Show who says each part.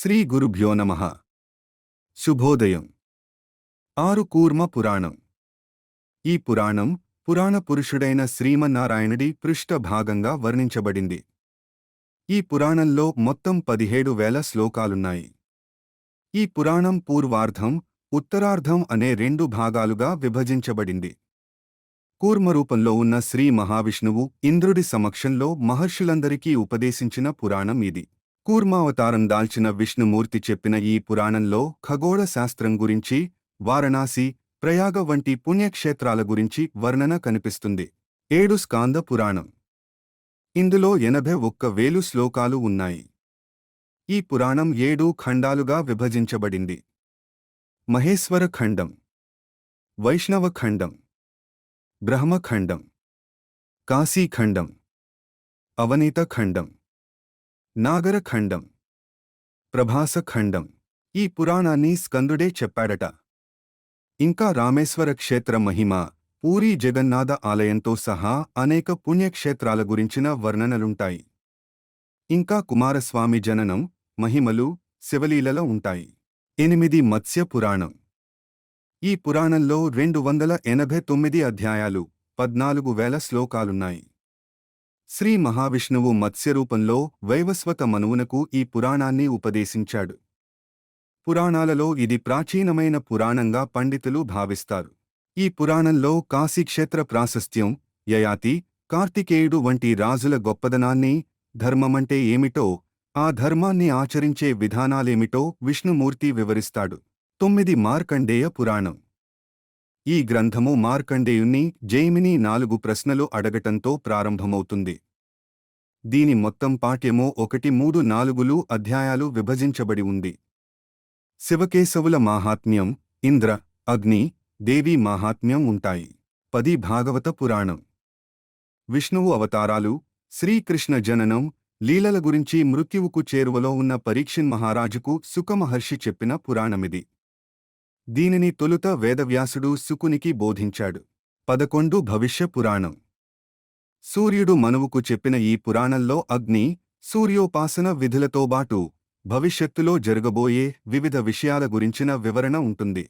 Speaker 1: శ్రీ గురుభ్యో నమ. శుభోదయం. ఆరు కూర్మ పురాణం. ఈ పురాణం పురాణ పురుషుడైన శ్రీమన్నారాయణుడి పృష్ఠభాగంగా వర్ణించబడింది. ఈ పురాణంలో మొత్తం పదిహేడు వేల శ్లోకాలున్నాయి. ఈ పురాణం పూర్వార్ధం ఉత్తరార్ధం అనే రెండు భాగాలుగా విభజించబడింది. కూర్మరూపంలో ఉన్న శ్రీ మహావిష్ణువు ఇంద్రుడి సమక్షంలో మహర్షులందరికీ ఉపదేశించిన పురాణం ఇది. కూర్మావతారం దాల్చిన విష్ణుమూర్తి చెప్పిన ఈ పురాణంలో ఖగోళ శాస్త్రం గురించి వారణాసి ప్రయాగ వంటి పుణ్యక్షేత్రాల గురించి వర్ణన కనిపిస్తుంది. ఏడు స్కాంద పురాణం. ఇందులో ఎనభై ఒక్క వేలు శ్లోకాలు ఉన్నాయి. ఈ పురాణం ఏడు ఖండాలుగా విభజించబడింది. మహేశ్వర ఖండం వైష్ణవ ఖండం బ్రహ్మఖండం కాశీఖండం అవనీత ఖండం. నాగరఖండం. ప్రభాసఖండం. ఈ పురాణాన్ని స్కందుడే చెప్పాడట. ఇంకా రామేశ్వర క్షేత్ర మహిమ పూరీ జగన్నాథ ఆలయంతో సహా అనేక పుణ్యక్షేత్రాల గురించిన వర్ణనలుంటాయి. ఇంకా కుమారస్వామి జననం మహిమలు శివలీలలో ఉంటాయి. ఎనిమిది మత్స్య పురాణం. ఈ పురాణంలో రెండు వందల ఎనభై తొమ్మిది అధ్యాయాలు పద్నాలుగు వేల శ్లోకాలున్నాయి. శ్రీ మహావిష్ణువు మత్స్యరూపంలో వైవస్వత మనువునకు ఈ పురాణాన్ని ఉపదేశించాడు. పురాణాలలో ఇది ప్రాచీనమైన పురాణంగా పండితులు భావిస్తారు. ఈ పురాణంలో కాశీక్షేత్ర ప్రాశస్త్యం యయాతి కార్తికేయుడు వంటి రాజుల గొప్పదనాన్ని ధర్మమంటే ఏమిటో ఆ ధర్మాన్ని ఆచరించే విధానాలేమిటో విష్ణుమూర్తి వివరిస్తాడు. తొమ్మిది మార్కండేయ పురాణం. ఈ గ్రంథము మార్కండేయుణ్ణి జైమిని నాలుగు ప్రశ్నలు అడగటంతో ప్రారంభమవుతుంది. దీని మొత్తం పాఠ్యము ఒకటి మూడు నాలుగులు అధ్యాయాలు విభజించబడి ఉంది. శివకేశవుల మాహాత్మ్యం ఇంద్ర అగ్ని దేవి మాహాత్మ్యం ఉంటాయి. పది భాగవత పురాణం. విష్ణువు అవతారాలు శ్రీకృష్ణ జననం లీలల గురించి మృత్యువుకు చేరువలో ఉన్న పరీక్షన్ మహారాజుకు సుఖమహర్షి చెప్పిన పురాణమిది. దీనిని తొలుత వేదవ్యాసుడు సుకునికి బోధించాడు. పదకొండు భవిష్య పురాణం. సూర్యుడు మనువుకు చెప్పిన ఈ పురాణంలో అగ్ని సూర్యోపాసన విధులతోబాటు భవిష్యత్తులో జరగబోయే వివిధ విషయాల గురించిన వివరణ ఉంటుంది.